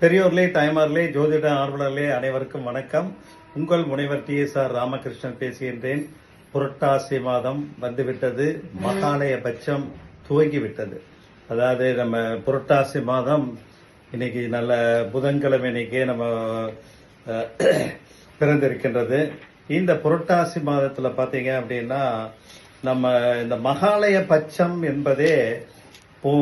பெரியோர்களே தாய்மார்களே ஜோதிட ஆர்வலர்களே அனைவருக்கும் வணக்கம். உங்கள் முனைவர் டி எஸ் ஆர் ராமகிருஷ்ணன் பேசுகின்றேன். புரட்டாசி மாதம் வந்துவிட்டது. மகாலய பட்சம் துவங்கிவிட்டது. அதாவது நம்ம புரட்டாசி மாதம் இன்னைக்கு நல்ல புதன்கிழமை இன்னைக்கு நம்ம பிறந்திருக்கின்றது. இந்த புரட்டாசி மாதத்தில் பார்த்தீங்க அப்படின்னா நம்ம இந்த மகாலய பட்சம் என்பதே போ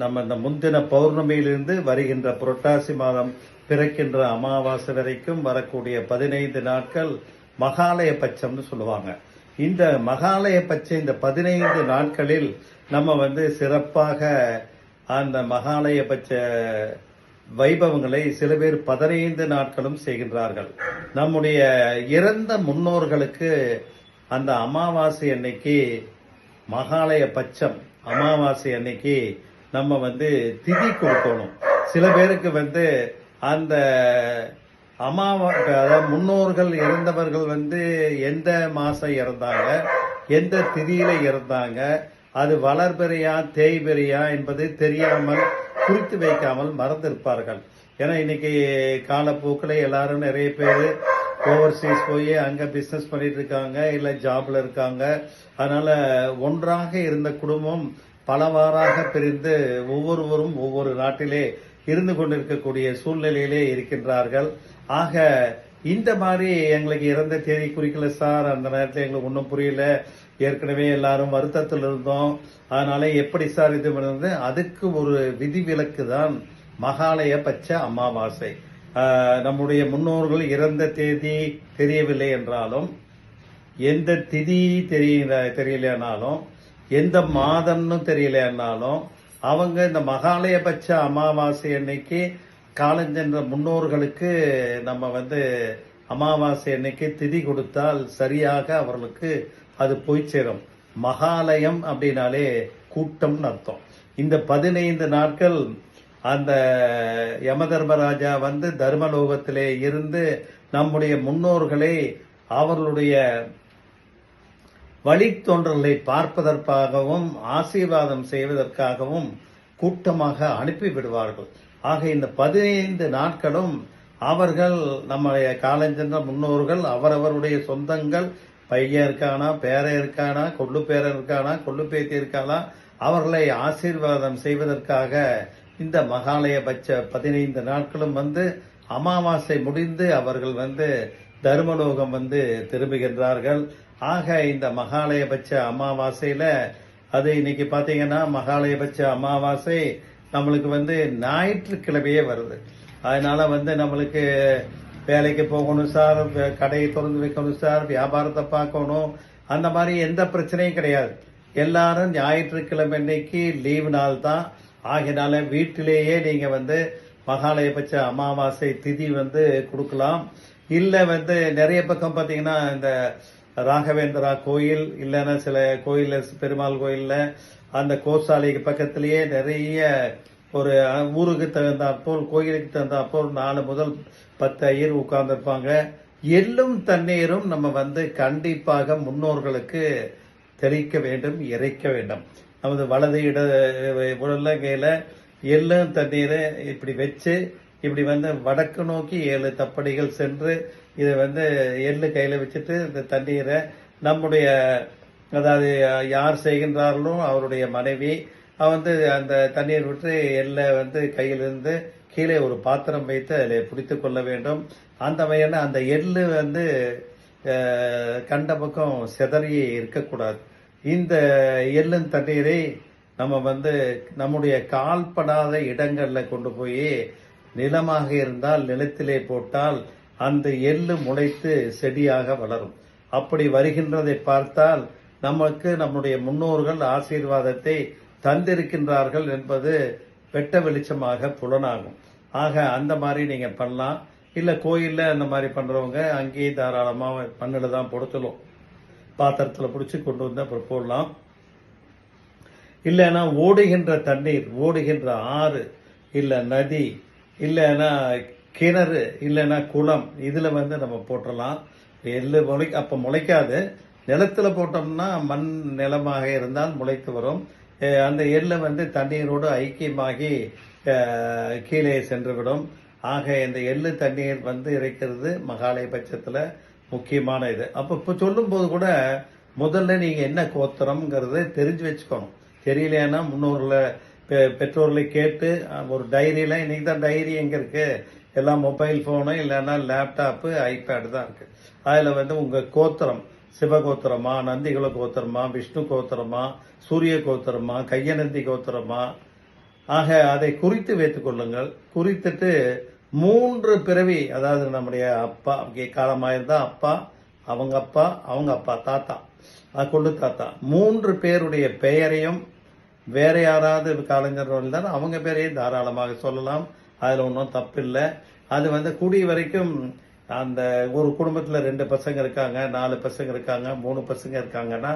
நம்ம இந்த முந்தின பௌர்ணமியிலிருந்து வருகின்ற புரட்டாசி மாதம் பிறக்கின்ற அமாவாசை வரைக்கும் வரக்கூடிய பதினைந்து நாட்கள் மகாலய பட்சம்னு சொல்லுவாங்க. இந்த மகாலய பட்சம் இந்த பதினைந்து நாட்களில் நம்ம வந்து சிறப்பாக அந்த மகாலய பட்ச வைபவங்களை சில பேர் பதினைந்து நாட்களும் செய்கின்றார்கள். நம்முடைய இறந்த முன்னோர்களுக்கு அந்த அமாவாசை அன்னைக்கு மகாலய பட்சம் அமாவாசை அன்னைக்கு நம்ம வந்து திதி கொடுக்கணும். சில பேருக்கு வந்து அந்த அமாவா அதாவது முன்னோர்கள் இறந்தவர்கள் வந்து எந்த மாதம் இறந்தாங்க எந்த திதியில இறந்தாங்க அது வளர்பெறியா தேய்பெறியா என்பது தெரியாமல் குறித்து வைக்காமல் மறந்திருப்பார்கள். ஏன்னா இன்னைக்கு காலப்போக்கில் எல்லாரும் நிறைய பேர் ஓவர்சீஸ் போய் அங்கே பிஸ்னஸ் பண்ணிட்டு இருக்காங்க இல்லை ஜாப்ல இருக்காங்க. அதனால ஒன்றாக இருந்த குடும்பம் பலவாறாக பிரிந்து ஒவ்வொருவரும் ஒவ்வொரு நாட்டிலே இருந்து கொண்டிருக்கக்கூடிய சூழ்நிலையிலே இருக்கின்றார்கள். ஆக இந்த மாதிரி எங்களுக்கு இறந்த தேதி குறிக்கல சார். அந்த நேரத்தில் எங்களுக்கு ஒன்றும் புரியல. ஏற்கனவே எல்லாரும் வருத்தத்தில் இருந்தோம். அதனால எப்படி சார் இது பண்ணுறது அதுக்கு ஒரு விதிவிலக்கு தான் மகாலய பட்ச அமாவாசை. நம்முடைய முன்னோர்கள் இறந்த தேதி தெரியவில்லை என்றாலும் எந்த திதி தெரியல தெரியலனாலும் எந்த மாதம்னு தெரியலன்னாலும் அவங்க இந்த மகாலயபட்ச அமாவாசை அன்னைக்கு காலஞ்சென்ற முன்னோர்களுக்கு நம்ம வந்து அமாவாசை அன்னைக்கு திதி கொடுத்தால் சரியாக அவர்களுக்கு அது போய் சேரும். மகாலயம் அப்படின்னாலே கூட்டம்னு அர்த்தம். இந்த பதினைந்து நாட்கள் அந்த யமதர்மராஜா வந்து தர்மலோகத்திலே இருந்து நம்முடைய முன்னோர்களை அவர்களுடைய வழித்தொன்றலை பார்ப்பதற்காகவும் ஆசீர்வாதம் செய்வதற்காகவும் கூட்டமாக அனுப்பிவிடுவார்கள் ஆக இந்த பதினைந்து நாட்களும் அவர்கள் நம்முடைய காலஞ்சென்ற முன்னோர்கள் அவரவருடைய சொந்தங்கள் பையன் இருக்கானா பேரன் இருக்கானா கொள்ளு பேரன் இருக்கானா கொள்ளு பேத்தி இருக்கானா அவர்களை ஆசீர்வாதம் செய்வதற்காக இந்த மகாலயபட்ச பதினைந்து நாட்களும் வந்து அமாவாசை முடிந்து அவர்கள் வந்து தர்மலோகம் வந்து திரும்புகின்றார்கள். ஆக இந்த மகாலயபட்ச அமாவாசையில அது இன்னைக்கு பாத்தீங்கன்னா மகாலயபட்ச அமாவாசை நம்மளுக்கு வந்து ஞாயிற்றுக்கிழமையே வருது. அதனால வந்து நம்மளுக்கு வேலைக்கு போகணும் சார் கடையை திறந்து வைக்கணும் சார் வியாபாரத்தை பார்க்கணும். அந்த மாதிரி எந்த பிரச்சனையும் கிடையாது. எல்லாரும் ஞாயிற்றுக்கிழமை இன்னைக்கு லீவு நாள் தான் ஆகினால வீட்டிலேயே நீங்க வந்து மகாலயபட்ச அமாவாசை திதி வந்து கொடுக்கலாம். இல்லை வந்து நிறைய பக்கம் பார்த்தீங்கன்னா இந்த ராகவேந்திரா கோயில் இல்லைன்னா சில கோயிலில் பெருமாள் கோயிலில் அந்த கோசாலைக்கு பக்கத்திலேயே நிறைய ஒரு ஊருக்கு ஊருக்கு தகுந்தாற்போல் கோயிலுக்கு தகுந்தாற்போல் நாலு முதல் பத்து ஐயர் உட்கார்ந்துருப்பாங்க. எள்ளும் தண்ணீரும் நம்ம வந்து கண்டிப்பாக முன்னோர்களுக்கு தெளிக்க வேண்டும் இறைக்க வேண்டும். நமது வலது இட உள்ளங்கையில எள்ளும் தண்ணீரை இப்படி வச்சு இப்படி வந்து வடக்கு நோக்கி ஏழு தப்படிகள் சென்று இதை வந்து எள்ளு கையில் வச்சுட்டு இந்த தண்ணீரை நம்முடைய அதாவது யார் செய்கின்றார்களோ அவருடைய மனைவி அவ வந்து அந்த தண்ணீர் விட்டு எள்ளை வந்து கையிலிருந்து கீழே ஒரு பாத்திரம் வைத்து அதில் பிடித்து கொள்ள வேண்டும். அந்த வகையான அந்த எள்ளு வந்து கண்ட பக்கம் சிதறி இருக்கக்கூடாது. இந்த எள்ளும் தண்ணீரை நம்ம வந்து நம்முடைய கால்படாத இடங்களில் கொண்டு போய் நிலமாக இருந்தால் நிலத்திலே போட்டால் அந்த எள்ளு முளைத்து செடியாக வளரும். அப்படி வருகின்றதை பார்த்தால் நமக்கு நம்முடைய முன்னோர்கள் ஆசீர்வாதத்தை தந்திருக்கின்றார்கள் என்பது வெட்ட வெளிச்சமாக புலனாகும். ஆக அந்த மாதிரி நீங்க பண்ணலாம். இல்ல கோயில்ல அந்த மாதிரி பண்றவங்க அங்கேயே தாராளமா மண்ணில் தான் பொடுத்தலும் பாத்திரத்துல பிடிச்சி கொண்டு வந்து அப்புறம் போடலாம். இல்லைன்னா ஓடுகின்ற தண்ணீர் ஓடுகின்ற ஆறு இல்ல நதி இல்லைன்னா கிணறு இல்லைன்னா குளம் இதில் வந்து நம்ம போட்டுடலாம் எள்ளு முளை அப்போ முளைக்காது. நிலத்துல போட்டோம்னா மண் நிலமாக இருந்தால் முளைத்து வரும். அந்த எள்ளு வந்து தண்ணீரோடு ஐக்கியமாகி கீழே சென்றுவிடும். ஆக இந்த எள்ளு தண்ணீர் வந்து இறைக்கிறது மகாலய பட்சத்தில் முக்கியமான இது. அப்போ இப்போ சொல்லும்போது கூட முதல்ல நீங்கள் என்ன கோத்திரம்ங்கிறத தெரிஞ்சு வச்சுக்கணும். தெரியலையானா முன்னோர்களை பெற்றோர்களை கேட்டு ஒரு டைரியில் இன்னைக்கு தான் டைரி எங்கே இருக்கு? எல்லாம் மொபைல் ஃபோனு இல்லைன்னா லேப்டாப்பு ஐபேடு தான் இருக்கு. அதில் வந்து உங்கள் கோத்திரம் சிவகோத்திரமா நந்திகுல கோத்திரமா விஷ்ணு கோத்திரமா சூரிய கோத்திரமா கையநந்தி கோத்திரமா? ஆக அதை குறித்து வைத்துக் கொள்ளுங்கள். குறித்துட்டு மூன்று பிறவி அதாவது நம்முடைய அப்பா காலமாக இருந்தால் அப்பா அவங்க அப்பா அவங்க அப்பா தாத்தா கொண்டு கொள்ளு தாத்தா. மூன்று பேருடைய பெயரையும் வேற யாராவது கலைஞர் இருந்தால் அவங்க பேரையும் தாராளமாக சொல்லலாம். அதில் ஒன்றும் தப்பில்லை. அது வந்து கூடிய வரைக்கும் அந்த ஒரு குடும்பத்தில் ரெண்டு பசங்க இருக்காங்க நாலு பசங்க இருக்காங்க மூணு பசங்க இருக்காங்கன்னா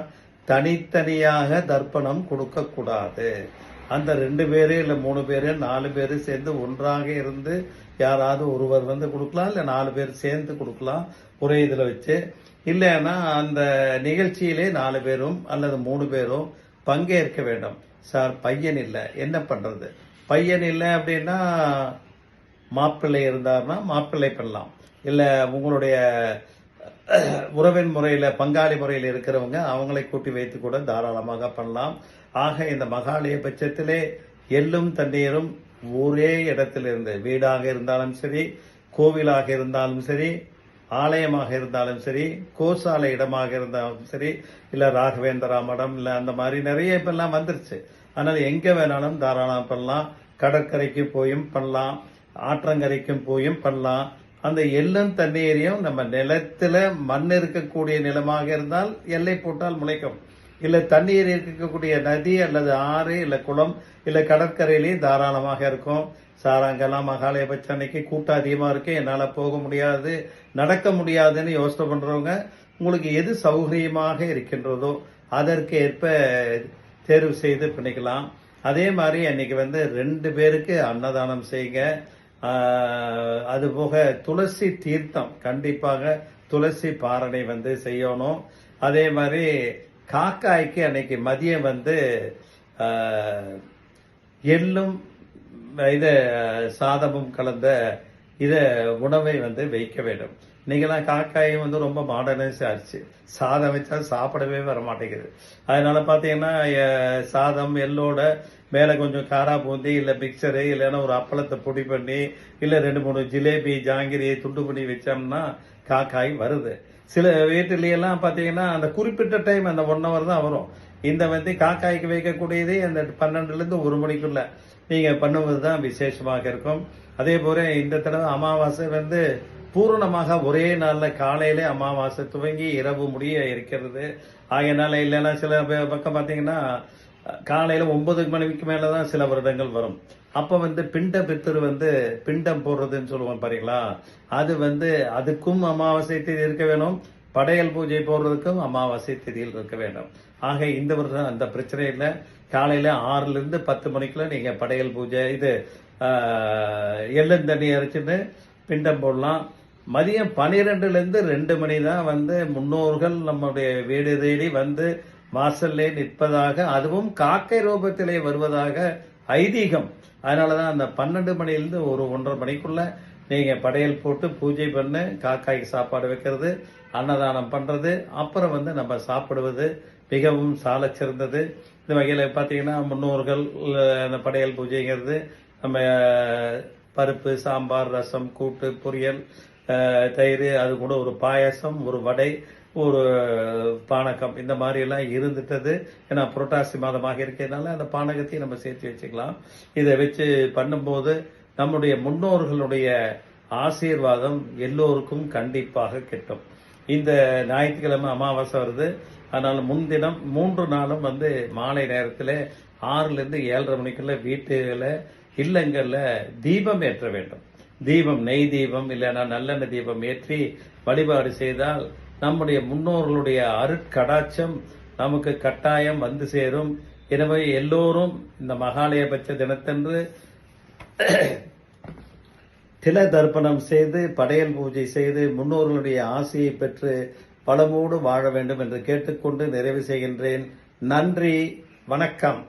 தனித்தனியாக தர்ப்பணம் கொடுக்கக்கூடாது. அந்த ரெண்டு பேரு இல்லை மூணு பேரு நாலு பேரு சேர்ந்து ஒன்றாக இருந்து யாராவது ஒருவர் வந்து கொடுக்கலாம் இல்லை நாலு பேர் சேர்ந்து கொடுக்கலாம் ஒரே இதில் வச்சு. இல்லைன்னா அந்த நிகழ்ச்சியிலே நாலு பேரும் அல்லது மூணு பேரும் பங்கேற்க வேண்டும். சார் பையன் இல்லை. என்ன பண்ணுறது பையன் இல்லை அப்படின்னா மாப்பிள்ளை இருந்தார்னா மாப்பிள்ளை பண்ணலாம். இல்லை உங்களுடைய உறவின் முறையில் பங்காளி முறையில் இருக்கிறவங்க அவங்களை கூட்டி வைத்து கூட தாராளமாக பண்ணலாம். ஆக இந்த மகாலய பட்சத்திலே எள்ளும் தண்ணீரும் ஒரே இடத்திலிருந்து வீடாக இருந்தாலும் சரி கோவிலாக இருந்தாலும் சரி ஆலயமாக இருந்தாலும் சரி கோசாலை இடமாக இருந்தாலும் சரி இல்ல ராகவேந்திரா மடம் இல்ல அந்த மாதிரி நிறைய இப்பெல்லாம் வந்துருச்சு. அதனால எங்க வேணாலும் தாராளம் பண்ணலாம். கடற்கரைக்கு போயும் பண்ணலாம். ஆற்றங்கரைக்கும் போயும் பண்ணலாம். அந்த எள்ளும் தண்ணீரையும் நம்ம நிலத்துல மண் இருக்கக்கூடிய நிலமாக இருந்தால் எல்லை போட்டால் முளைக்கும். இல்ல தண்ணீர் இருக்கக்கூடிய நதி அல்லது ஆறு இல்ல குளம் இல்ல கடற்கரையிலேயே தாராளமாக இருக்கும். சார் அங்கெல்லாம் மகாலய பட்ச அன்னைக்கு கூட்டம் அதிகமாக இருக்கு என்னால் போக முடியாது நடக்க முடியாதுன்னு யோசனை பண்ணுறவங்க உங்களுக்கு எது சௌகரியமாக இருக்கின்றதோ அதற்கு ஏற்ப தேர்வு செய்து பண்ணிக்கலாம். அதே மாதிரி அன்னைக்கு வந்து ரெண்டு பேருக்கு அன்னதானம் செய்யுங்க. அதுபோக அது போக துளசி தீர்த்தம் கண்டிப்பாக துளசி பாரணை வந்து செய்யணும். அதே மாதிரி காக்காய்க்கு அன்னைக்கு மதியம் வந்து எள்ளும் இதை சாதமும் கலந்த இதை உணவை வந்து வைக்க வேண்டும். இன்னைக்கெல்லாம் காக்காயும் வந்து ரொம்ப மாடர்னைஸ் ஆச்சு. சாதம் வச்சா சாப்பிடவே வர மாட்டேங்குது. அதனால பார்த்தீங்கன்னா சாதம் எல்லோட மேலே கொஞ்சம் காரா பூந்தி இல்லை மிக்சரு இல்லைன்னா ஒரு அப்பளத்தை பொடி பண்ணி இல்லை ரெண்டு மூணு ஜிலேபி ஜாங்கிரியை துண்டு பண்ணி வச்சோம்னா காக்காய் வருது. சில வீட்டிலையெல்லாம் பார்த்தீங்கன்னா அந்த குறிப்பிட்ட டைம் அந்த ஒன் ஹவர் தான் வரும். இந்த வந்து காக்காய்க்கு வைக்கக்கூடியது அந்த பன்னெண்டுலேருந்து ஒரு மணிக்குள்ளே. நீங்கள் பண்ணுவது தான் விசேஷமாக இருக்கும். அதே போல இந்த தடவை அமாவாசை வந்து பூரணமாக ஒரே நாளில் காலையில அமாவாசை துவங்கி இரவு முடிய இருக்கிறது. ஆகையினால இல்லைன்னா சில பக்கம் பார்த்தீங்கன்னா காலையில் ஒன்பது மணிக்கு மேலே தான் சில வருடங்கள் வரும். அப்போ வந்து பிண்ட பித்தர் வந்து பிண்டம் போடுறதுன்னு சொல்லுவோம் பாருங்களா? அது வந்து அதுக்கும் அமாவாசை தேதி இருக்க வேணும். படையல் பூஜை போடுறதுக்கும் அமாவாசை தேதியில் இருக்க வேண்டும் ஆக இந்த வருஷம் அந்த பிரச்சனை இல்லை. காலையில் ஆறுலேருந்து பத்து மணிக்குள்ள நீங்கள் படையல் பூஜை இது ஆஹ், எள்ளந்தண்ணி அரைச்சின்னு பிண்டம் போடலாம். மதியம் பன்னிரெண்டுலேருந்து ரெண்டு மணி தான் வந்து முன்னோர்கள் நம்முடைய வீடு தேடி வந்து வாசல்லே நிற்பதாக அதுவும் காக்கை ரூபத்திலே வருவதாக ஐதீகம். அதனாலதான் அந்த பன்னெண்டு மணிலேருந்து ஒரு ஒன்றரை மணிக்குள்ள நீங்கள் படையல் போட்டு பூஜை பண்ணு காக்காய்க்கு சாப்பாடு வைக்கிறது அன்னதானம் பண்ணுறது அப்புறம் வந்து நம்ம சாப்பிடுவது மிகவும் சாலச்சிறந்தது. இந்த வகையில் பார்த்தீங்கன்னா முன்னோர்கள் அந்த படையல் பூஜைங்கிறது நம்ம பருப்பு சாம்பார் ரசம் கூட்டு பொரியல் தயிர் அது கூட ஒரு பாயாசம் ஒரு வடை ஒரு பானகம் இந்த மாதிரி எல்லாம் இருந்துட்டது. ஏன்னா புரட்டாசி மாதமாக இருக்கிறதுனால அந்த பானகத்தையும் நம்ம சேர்த்து வச்சுக்கலாம். இதை வச்சு பண்ணும்போது நம்முடைய முன்னோர்களுடைய ஆசீர்வாதம் எல்லோருக்கும் கண்டிப்பாக கிட்டும். இந்த ஞாயிற்றுக்கிழமை அமாவாசை வருது. அதனால முன்தினம் மூன்று நாளும் வந்து மாலை நேரத்தில் ஆறுலேருந்து ஏழரை மணிக்குள்ள வீட்டுகளில் இல்லங்களில் தீபம் ஏற்ற வேண்டும். தீபம் நெய் தீபம் இல்லைன்னா நல்லெண்ணெய் தீபம் ஏற்றி வழிபாடு செய்தால் நம்முடைய முன்னோர்களுடைய அருட்கடாட்சம் நமக்கு கட்டாயம் வந்து சேரும். எனவே எல்லோரும் இந்த மகாலயபட்ச தினத்தன்று தில தர்ப்பணம் செய்து படையல் பூஜை செய்து முன்னோர்களுடைய ஆசையை பெற்று பலமோடு வாழ வேண்டும் என்று கேட்டுக்கொண்டு நிறைவு செய்கின்றேன். நன்றி வணக்கம்.